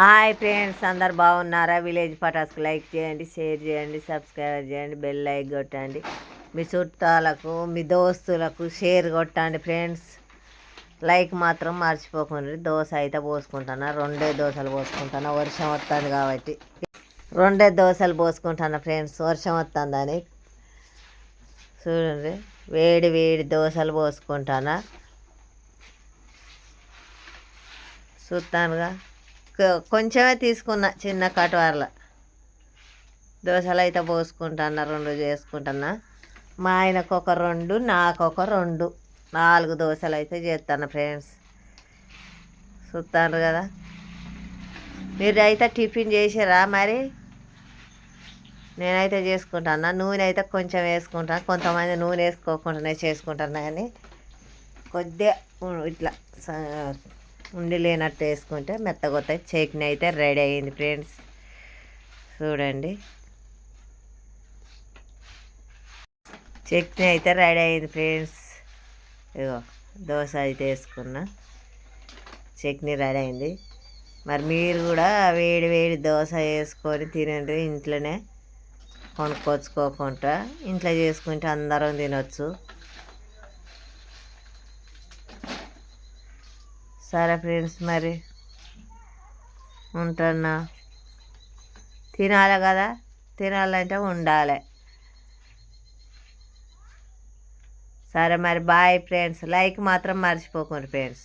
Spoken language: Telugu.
హాయ్ ఫ్రెండ్స్ అందరు బాగున్నారా? విలేజ్ పటాస్కి లైక్ చేయండి షేర్ చేయండి సబ్స్క్రైబ్ చేయండి బెల్ లైక్ కొట్టండి. మీ చుట్టాలకు మీ దోస్తులకు షేర్ కొట్టండి ఫ్రెండ్స్. లైక్ మాత్రం మర్చిపోకండి. దోశ అయితే పోసుకుంటాను? రెండే దోశలు పోసుకుంటాను? వర్షం వస్తుంది కాబట్టి. రెండే దోశలు పోసుకుంటాను ఫ్రెండ్స్? వర్షం వస్తుందని చూడండి. వేడి వేడి దోశలు పోసుకుంటానా? చూస్తానుగా కొంచెమే తీసుకున్నా చిన్న కటువార్ల. దోశలు అయితే పోసుకుంటాను రెండు చేసుకుంటున్నా. మా ఆయనకు ఒక రెండు నాకు ఒక రెండు. నాలుగు దోశలు అయితే చేస్తాను ఫ్రెండ్స్. చూస్తాను కదా. మీరు అయితే టిఫిన్ చేసారా మరి? నేనైతే చేసుకుంటాను నూనె అయితే కొంచెం వేసుకుంటాను కొంతమంది నూనె వేసుకోకుండానే చేసుకుంటాను కానీ కొద్దిగా ఇట్లా ఉండి లేనట్టు వేసుకుంటే మెత్తగొత్తాయి చట్నీ అయితే రెడీ అయింది ఫ్రెండ్స్. చూడండి. చట్నీ అయితే రెడీ అయింది ఫ్రెండ్స్. ఇగో దోశ అయితే వేసుకున్నా. చట్నీ రెడీ అయింది. మరి మీరు కూడా వేడి వేడి దోశ వేసుకొని తినండి. ఇంట్లోనే కొనుక్కొచ్చుకోకుండా. ఇంట్లో చేసుకుంటే అందరం తినొచ్చు. సరే ఫ్రెండ్స్ మరి. ఉంటున్నా. తినాలి కదా. తినాలంటే ఉండాలి. సరే మరి బాయ్ ఫ్రెండ్స్. లైక్ మాత్రం మర్చిపోకండి ఫ్రెండ్స్.